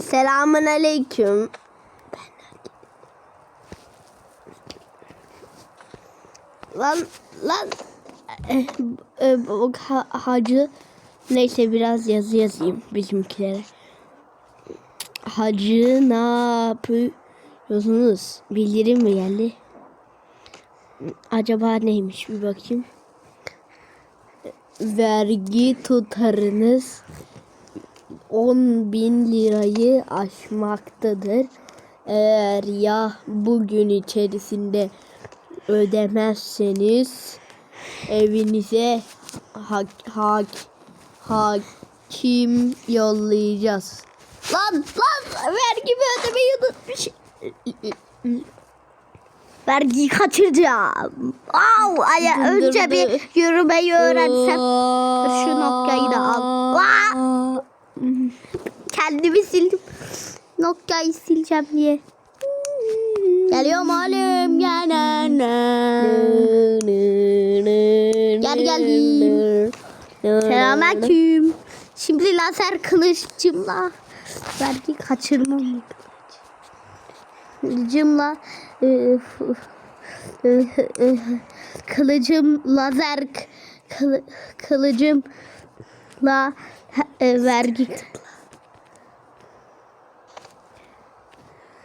Selamun aleyküm. Lan lan e, bu ha- hacı neyse biraz yazı yazayım bizimkilere. Hacı ne yapıyorsunuz? Bildirim mi geldi? Acaba neymiş bir bakayım. Vergi tutarınız 10 bin lirayı aşmaktadır. Eğer ya bugün içerisinde ödemezseniz evinize hak, hak, hakim yollayacağız. Lan lan vergimi ödemeyi unutmuş. Vergiyi kaçıracağım. Au, aya, önce bir yürümeyi öğrensem. Şu noktayı da al. Vaa! Kendimi sildim. Nokia'yı sileceğim diye. Geliyorum halim ya na. Gel geldim. Selamünaleyküm. Şimdi lazer kılıçcımla belki kaçırmam kılıcımla e, e, e, kılıcım lazer kılı, kılıcım kılıcımla e, vergi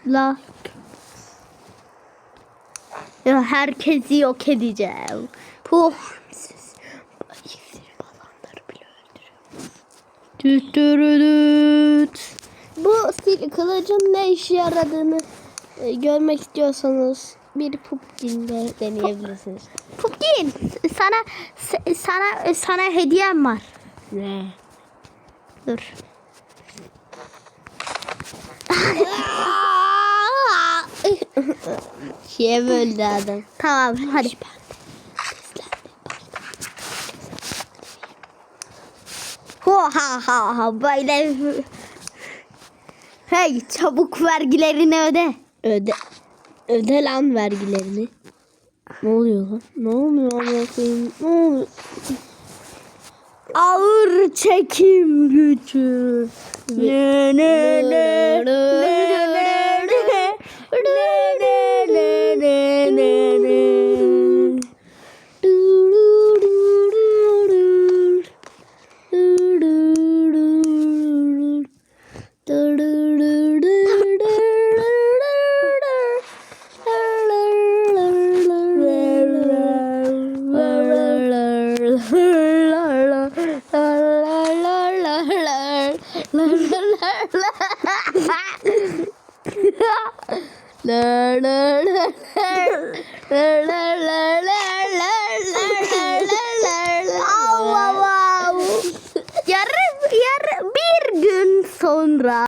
la ya herkesi yok edeceğim. Puh. Tütürüdüt. Bu kılıcın ne işe yaradığını e, görmek istiyorsanız bir pupkinle deneyebilirsiniz. Pukin sana sana sana hediyem var. Ne? Dur. Şeye böldü adam. Tamam hadi. Ho ha ha ha böyle. Hey çabuk vergilerini öde. Öde. Öde lan vergilerini. Ne oluyor lan? Ne oluyor amına koyayım? Ne oluyor? Ağır çekim gücü. Ne ne ne ne ne Yarın, yarın bir gün sonra